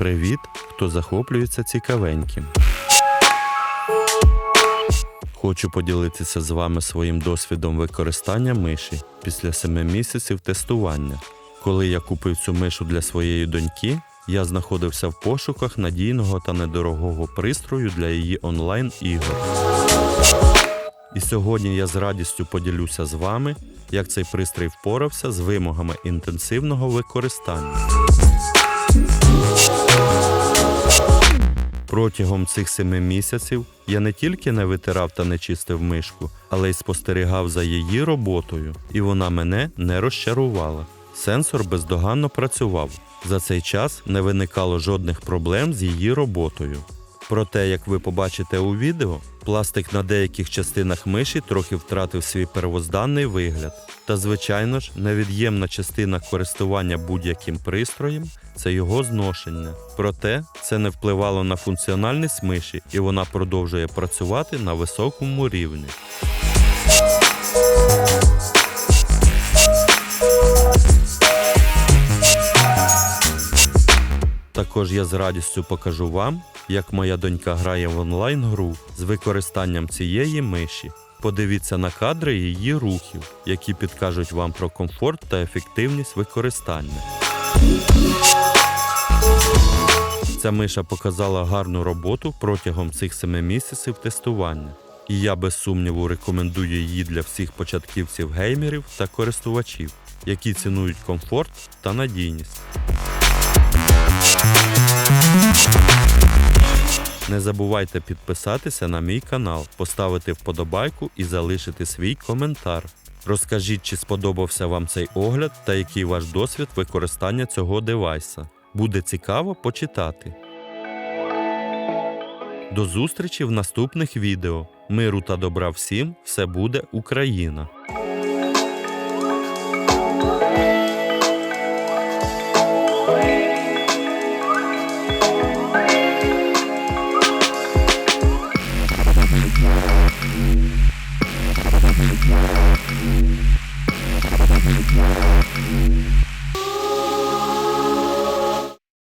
привіт, хто захоплюється цікавеньким. Хочу поділитися з вами своїм досвідом використання миші після 7 місяців тестування. Коли я купив цю мишу для своєї доньки, я знаходився в пошуках надійного та недорогого пристрою для її онлайн-ігор. І сьогодні я з радістю поділюся з вами, як цей пристрій впорався з вимогами інтенсивного використання. Протягом цих семи місяців я не тільки не витирав та не чистив мишку, але й спостерігав за її роботою, і вона мене не розчарувала. Сенсор бездоганно працював. За цей час не виникало жодних проблем з її роботою. Проте, як ви побачите у відео, пластик на деяких частинах миші трохи втратив свій первозданний вигляд. Та, звичайно ж, невід'ємна частина користування будь-яким пристроєм це його зношення. Проте це не впливало на функціональність миші, і вона продовжує працювати на високому рівні. Також я з радістю покажу вам, як моя донька грає в онлайн-гру з використанням цієї миші. Подивіться на кадри її рухів, які підкажуть вам про комфорт та ефективність використання. Ця миша показала гарну роботу протягом цих 7 місяців тестування. І я без сумніву рекомендую її для всіх початківців геймерів та користувачів, які цінують комфорт та надійність. Не забувайте підписатися на мій канал, поставити вподобайку і залишити свій коментар. Розкажіть, чи сподобався вам цей огляд та який ваш досвід використання цього девайса. Буде цікаво почитати. До зустрічі в наступних відео. Миру та добра всім! Все буде Україна! Thank